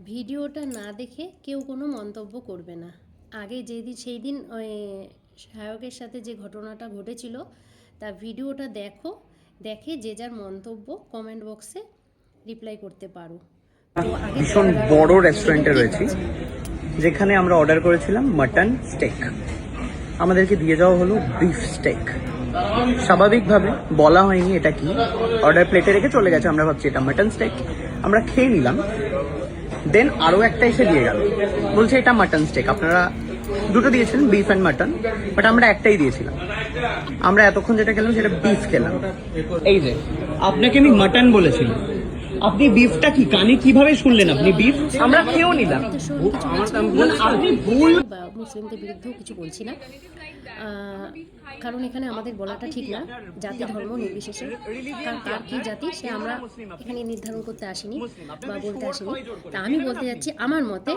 ভিডিওটা না দেখে কেউ কোনো মন্তব্য করবে না। আগে যেদিন সেই দিন ওই সায়কের সাথে যে ঘটনাটা ঘটেছিল তা ভিডিওটা দেখো দেখে যে যার মন্তব্য কমেন্ট বক্সে রিপ্লাই করতে পারো। ভীষণ বড় রেস্টুরেন্টে রয়েছি যেখানে আমরা অর্ডার করেছিলাম মাটন স্টেক আমাদেরকে দিয়ে যাওয়া হলো বিফ স্টেক স্বাভাবিকভাবে বলা হয়নি এটা কি। অর্ডার প্লেটে রেখে চলে গেছে আমরা ভাবছি এটা মাটন স্টেক আমরা খেয়ে নিলাম। দেন আরও একটা এসে দিয়ে গেল। বলছে এটা মাটন স্টেক আপনারা দুটো দিয়েছেন বিফ অ্যান্ড মাটন বাট আমরা একটাই দিয়েছিলাম। আমরা এতক্ষণ যেটা খেলাম সেটা বিফ খেলাম। এই যে, আপনাকে আমি মাটন বলেছিলাম। আপনি বিফটা কি কানে কীভাবে শুনলেন আপনি বিফ আমরা কেউ নিলাম। আপনি ভুল মুসলিমদের বিরুদ্ধেও কিছু বলছি না। কারণ এখানে আমাদের বলাটা ঠিক না জাতি ধর্ম নির্বিশেষে। তার কার কি জাতি সে আমরা এখানে নির্ধারণ করতে আসিনি বা বলতে আসিনি। তা আমি বলতে যাচ্ছি আমার মতে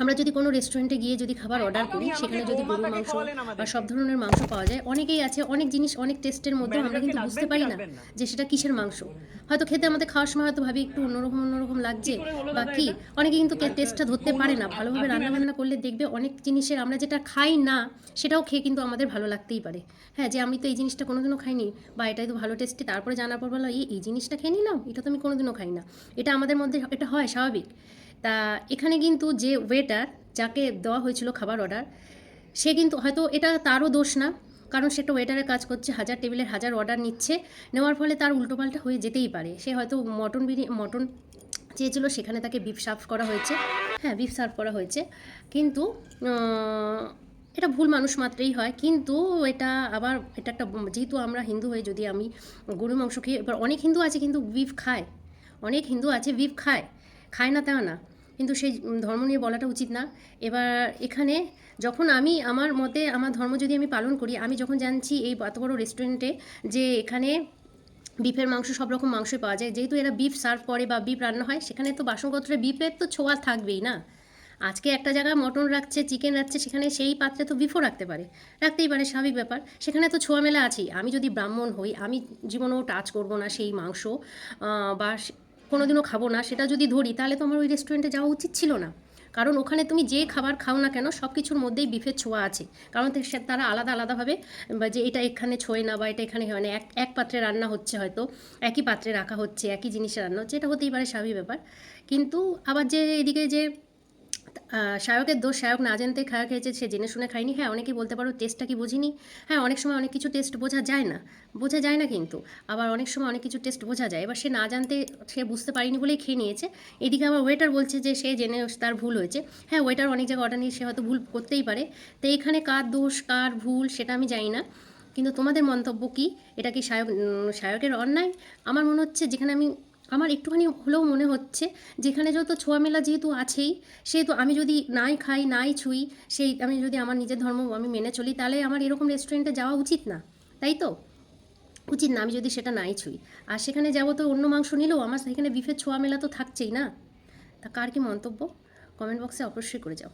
আমরা যদি কোনো রেস্টুরেন্টে গিয়ে যদি খাবার অর্ডার করি সেখানে যদি গরুর মাংস বা সব ধরনের মাংস পাওয়া যায় অনেকেই আছে অনেক জিনিস অনেক টেস্টের মধ্যে আমরা কিন্তু বুঝতে পারি না যে সেটা কিসের মাংস। হয়তো খেতে আমাদের খাওয়ার সময় হয়তো ভাবি একটু অন্যরকম অন্যরকম লাগছে বা কি? অনেকে কিন্তু টেস্টটা ধরতে পারে না। ভালোভাবে রান্না বান্না করলে দেখবে অনেক জিনিসের আমরা যেটা খাই না সেটাও খেয়ে কিন্তু আমাদের ভালো লাগতেই পারে। হ্যাঁ যে আমি তো এই জিনিসটা কোনোদিনও খাইনি বা এটাই তো ভালো টেস্টি তারপরে জানার পর বলো এই এই জিনিসটা খেয়ে নিলাম? এটা তো আমি কোনোদিনও খাই না। এটা আমাদের মধ্যে এটা হয় স্বাভাবিক। তা এখানে কিন্তু যে ওয়েটার যাকে দেওয়া হয়েছিল খাবার অর্ডার সে কিন্তু হয়তো এটা তারও দোষ না, কারণ সেটা ওয়েটারের কাজ করছে, হাজার টেবিলের হাজার অর্ডার নিচ্ছে, নেওয়ার ফলে তার উল্টোপাল্টা হয়ে যেতেই পারে। সে হয়তো মটন বিরিয়ানি মটন চেয়েছিল, সেখানে তাকে বিফ সার্ভ করা হয়েছে। হ্যাঁ বিফ সার্ভ করা হয়েছে। কিন্তু এটা ভুল মানুষ মাত্রেই হয়। কিন্তু এটা আবার, এটা একটা, যেহেতু আমরা হিন্দু হয়ে যদি আমি গরু মাংস খেয়ে, এবার অনেক হিন্দু আছে কিন্তু বিফ খায়। অনেক হিন্দু আছে বিফ খায়। খায় না তা না। কিন্তু সেই ধর্ম নিয়ে বলাটা উচিত না। এবার এখানে যখন আমি আমার মতে, আমার ধর্ম যদি আমি পালন করি, আমি যখন জানছি এই এত বড় রেস্টুরেন্টে যে এখানে বিফের মাংস, সব রকম মাংসই পাওয়া যায়, যেহেতু এরা বিফ সার্ভ করে বা বিফ রান্না হয়, সেখানে তো বাসনপত্রে বিফের তো ছোঁয়া থাকবেই না। আজকে একটা জায়গায় মটন রাখছে চিকেন রাখছে, সেখানে সেই পাত্রে তো বিফও রাখতে পারে। রাখতেই পারে, স্বাভাবিক ব্যাপার। সেখানে তো ছোঁয়া মেলা আছেই। আমি যদি ব্রাহ্মণ হই, আমি জীবনেও টাচ করব না সেই মাংস বা সে- কোনোদিনও খাব না, সেটা যদি ধরি, তাহলে তো আমার ওই রেস্টুরেন্টে যাওয়া উচিত ছিল না। কারণ ওখানে তুমি যে খাবার খাও না কেন, সব কিছুর মধ্যেই বিফের ছোঁয়া আছে। কারণ তারা আলাদা আলাদাভাবে বা যে এটা এখানে ছোঁয় না, বা এটা এখানে হয় না, এক এক পাত্রে রান্না হচ্ছে হয়তো, একই পাত্রে রাখা হচ্ছে, একই জিনিসে রান্না হচ্ছে, এটা হতেই পারে স্বাভাবিক ব্যাপার। কিন্তু আবার যে এদিকে যে শায়কের দোষ শায়ক না জানতে খাওয়া খেয়েছে, সে জেনে শুনে খায়নি। হ্যাঁ অনেকেই বলতে পারো টেস্টটা কি বুঝিনি। হ্যাঁ অনেক সময় অনেক কিছু টেস্ট বোঝা যায় না। বোঝা যায় না কিন্তু। আবার অনেক সময় অনেক কিছু টেস্ট বোঝা যায়। এবার সে না জানতে, সে বুঝতে পারিনি বলেই খেয়ে নিয়েছে। এদিকে আবার ওয়েটার বলছে যে সে জেনে তার ভুল হয়েছে। হ্যাঁ ওয়েটার অনেক জায়গায় অর্ডার নিয়ে সে হয়তো ভুল করতেই পারে। তো এখানে কার দোষ, কার ভুল সেটা আমি জানি না। কিন্তু তোমাদের মন্তব্য কি? এটা কি শায়ক শায়কের অন্যায়? আমার মনে হচ্ছে যেখানে আমি আমার একটুখানি হলেও মনে হচ্ছে যেখানে যত ছোঁয়া মেলা যেহেতু আছেই, সেহেতু আমি যদি নাই খাই, নাই ছুঁই, সেই আমি যদি আমার নিজের ধর্ম আমি মেনে চলি, তাহলে আমার এরকম রেস্টুরেন্টে যাওয়া উচিত না, তাই তো? উচিত না আমি যদি সেটা নাই ছুঁই। আর সেখানে যাব তো অন্য মাংস নিলেও আমার সেখানে বিফের ছোঁয়া মেলা তো থাকছেই না? তা কার কি মন্তব্য? কমেন্ট বক্সে অবশ্যই করে যাও।